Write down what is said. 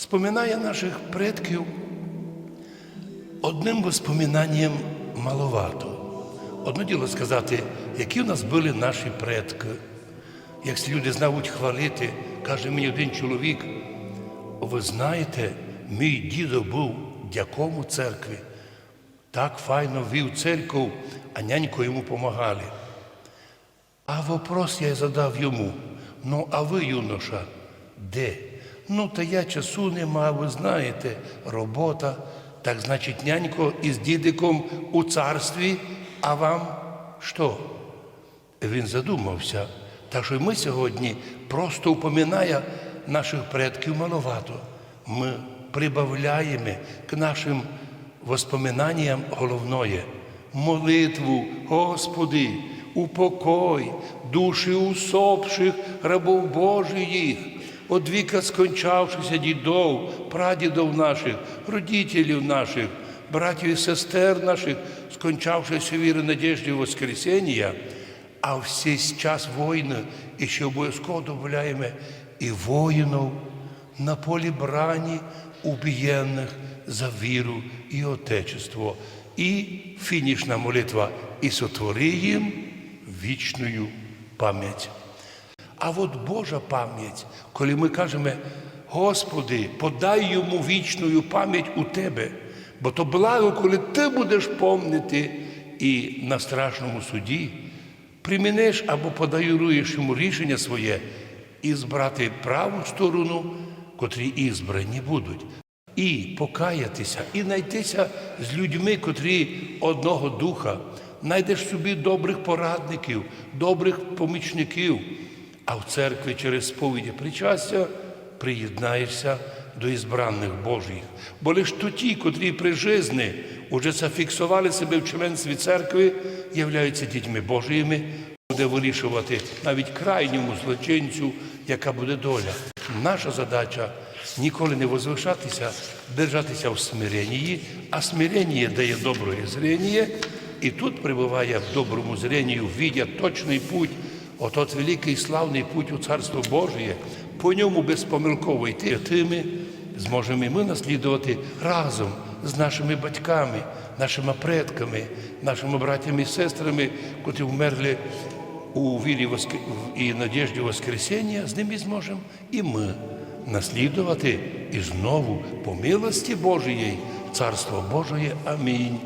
споминає наших предків одним воспоминанням маловато. Одно діло сказати, які в нас були наші предки. Як люди знають хвалити, каже мені один чоловік, ви знаєте, мій дідо був дяком у церкві. Так файно вів церкву, а нянько йому помагали. А вопрос я задав йому: ну, а ви, юноша, де? Ну, та я часу нема, ви знаєте, робота. Так значить, нянько із дідиком у царстві, а вам що? Він задумався. Так що ми сьогодні просто упоминає наших предків маловато. Ми прибавляємо к нашим воспоминанням головное молитву, Господи, упокой душі усопших рабов Божиїх, от віка скончавшися дідов, прадідов наших, родителів наших, братів і сестер наших, скончавшися віри, надежди, Воскресення, а в час війни і ще обов'язково додаємо і воїнів на полі брані убієнних за віру і Отечество. І фінішна молитва і сотвори їм вічною пам'ять. А от Божа пам'ять, коли ми кажемо, Господи, подай йому вічною пам'ять у Тебе, бо то благо, коли ти будеш помнити і на страшному суді примінеш або подаруєш йому рішення своє і збрати праву сторону, котрі і збрані будуть. І покаятися, і знайтися з людьми, котрі одного духа, знайдеш собі добрих порадників, добрих помічників, а в церкві через сповіді причастя приєднаєшся до ізбранних Божих. Бо лиш то ті, котрі при житті уже зафіксували себе в членстві церкви, являються дітьми Божими, буде вирішувати навіть крайньому злочинцю, яка буде доля. Наша задача ніколи не возвишатися, держатися в смиренні, а смирення дає добре зрення, і тут прибуває в доброму зренні, видя точний путь, отот великий славний путь у Царство Божє, по ньому безпомилково йти тими, зможемо і ми наслідувати разом з нашими батьками, нашими предками, нашими братями і сестрами, котрі вмерли у вірі воск- і надіжді Воскресіння, з ними зможемо і ми наслідувати і знову по милості Божої Царство Божої. Амінь.